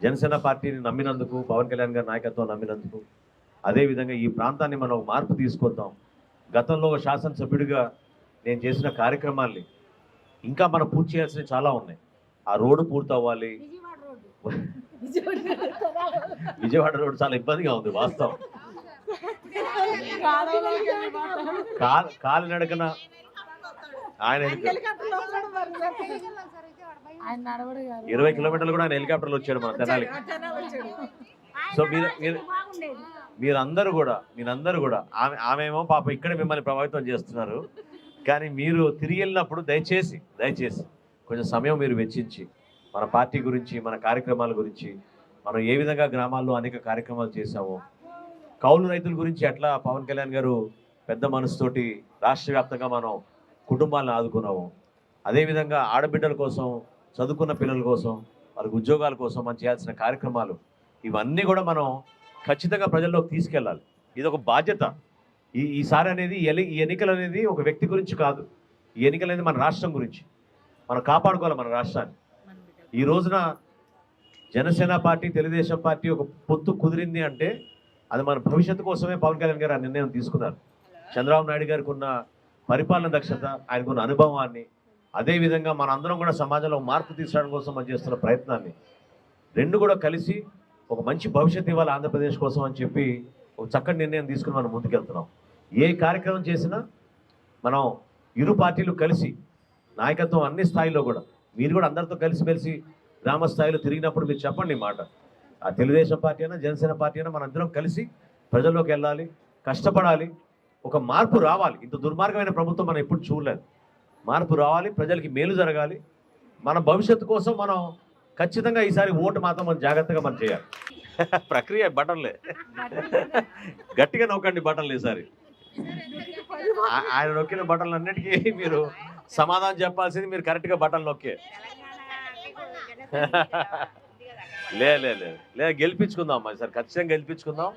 జనసేన పార్టీని నమ్మినందుకు పవన్ కళ్యాణ్ గారి నాయకత్వం నమ్మినందుకు అదేవిధంగా ఈ ప్రాంతాన్ని మనం ఒక మార్పు తీసుకొద్దాం. గతంలో ఒక శాసనసభ్యుడిగా నేను చేసిన కార్యక్రమాల్ని ఇంకా మనం పూర్తి చేయాల్సినవి చాలా ఉన్నాయి. ఆ రోడ్డు పూర్తి అవ్వాలి విజయవాడ రోడ్డు. విజయవాడ విజయవాడ రోడ్డు చాలా ఇబ్బందిగా ఉంది వాస్తవం. కాల్ కాలినడకన ఆయన ఇరవై కిలోమీటర్లు కూడా ఆయన హెలికాప్టర్లో వచ్చాడు మన తెనాలి సో మీరు మీరు మీరందరూ కూడా మీరందరూ కూడా ఆమె ఆమెమో పాప ఇక్కడ మిమ్మల్ని ప్రభావితం చేస్తున్నారు. కానీ మీరు తిరిగి వెళ్ళినప్పుడు దయచేసి దయచేసి కొంచెం సమయం మీరు వెచ్చించి మన పార్టీ గురించి మన కార్యక్రమాల గురించి మనం ఏ విధంగా గ్రామాల్లో అనేక కార్యక్రమాలు చేశామో కౌలు రైతుల గురించి ఎట్లా పవన్ కళ్యాణ్ గారు పెద్ద మనసుతోటి రాష్ట్ర వ్యాప్తంగా మనం కుటుంబాలను ఆదుకున్నాము. అదేవిధంగా ఆడబిడ్డల కోసం చదువుకున్న పిల్లల కోసం వాళ్ళకి ఉద్యోగాల కోసం మనం చేయాల్సిన కార్యక్రమాలు ఇవన్నీ కూడా మనం ఖచ్చితంగా ప్రజల్లోకి తీసుకెళ్ళాలి. ఇది ఒక బాధ్యత. ఈ ఈసారి అనేది ఈ ఎన్నికలు అనేది ఒక వ్యక్తి గురించి కాదు. ఈ ఎన్నికలు అనేది మన రాష్ట్రం గురించి. మనం కాపాడుకోవాలి మన రాష్ట్రాన్ని. ఈ రోజున జనసేన పార్టీ తెలుగుదేశం పార్టీ ఒక పొత్తు కుదిరింది అంటే అది మన భవిష్యత్తు కోసమే పవన్ కళ్యాణ్ గారు ఆ నిర్ణయం తీసుకున్నారు. చంద్రబాబు నాయుడు గారికి ఉన్న పరిపాలన దక్షత ఆయనకున్న అనుభవాన్ని అదేవిధంగా మన అందరం కూడా సమాజంలో మార్పు తీసుకోవడం కోసం మనం చేస్తున్న ప్రయత్నాన్ని రెండు కూడా కలిసి ఒక మంచి భవిష్యత్తు ఇవ్వాలి ఆంధ్రప్రదేశ్ కోసం అని చెప్పి ఒక చక్కటి నిర్ణయం తీసుకుని మనం ముందుకెళ్తున్నాం. ఏ కార్యక్రమం చేసినా మనం ఇరు పార్టీలు కలిసి నాయకత్వం అన్ని స్థాయిలో కూడా మీరు కూడా అందరితో కలిసిమెలిసి గ్రామ స్థాయిలో తిరిగినప్పుడు మీరు చెప్పండి మాట. ఆ తెలుగుదేశం పార్టీ అయినా జనసేన పార్టీ అయినా మనందరం కలిసి ప్రజల్లోకి వెళ్ళాలి కష్టపడాలి ఒక మార్పు రావాలి. ఇంత దుర్మార్గమైన ప్రభుత్వం మనం ఎప్పుడు చూడలేదు. మార్పు రావాలి ప్రజలకి మేలు జరగాలి. మన భవిష్యత్తు కోసం మనం ఖచ్చితంగా ఈసారి ఓటు మాత్రం మనం జాగ్రత్తగా మనం చేయాలి. ప్రక్రియ బటన్లే. గట్టిగా నొక్కండి బటన్లు ఈసారి. ఆయన నొక్కిన బటన్లు అన్నిటికీ మీరు సమాధానం చెప్పాల్సింది మీరు కరెక్ట్గా బటన్ నొక్కే. లే లే లే లే గెలిపించుకుందాం. మరి సార్ ఖచ్చితంగా గెలిపించుకుందాం.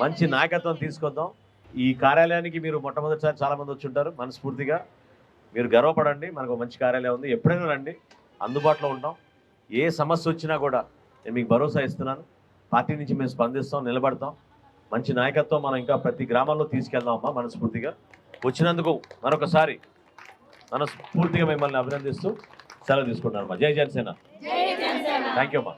మంచి నాయకత్వం తీసుకుందాం ఈ కార్యాలయానికి మీరు మొట్టమొదటిసారి చాలా మంది వచ్చి ఉంటారు. మనస్ఫూర్తిగా. మీరు గర్వపడండి. మనకు మంచి కార్యాలయం ఉంది. ఎప్పుడైనా రండి. అందుబాటులో ఉంటాం. ఏ సమస్య వచ్చినా కూడా నేను మీకు భరోసా ఇస్తున్నాను. పార్టీ నుంచి మేము స్పందిస్తాం నిలబడతాం. మంచి నాయకత్వం మనం ఇంకా ప్రతి గ్రామాల్లో తీసుకెళ్దాం అమ్మా మనస్ఫూర్తిగా. వచ్చినందుకు మరొకసారి మనస్ఫూర్తిగా మిమ్మల్ని అభినందిస్తూ సెలవు తీసుకుంటాను అమ్మా. జై జనసేన. థ్యాంక్ యూ అమ్మా.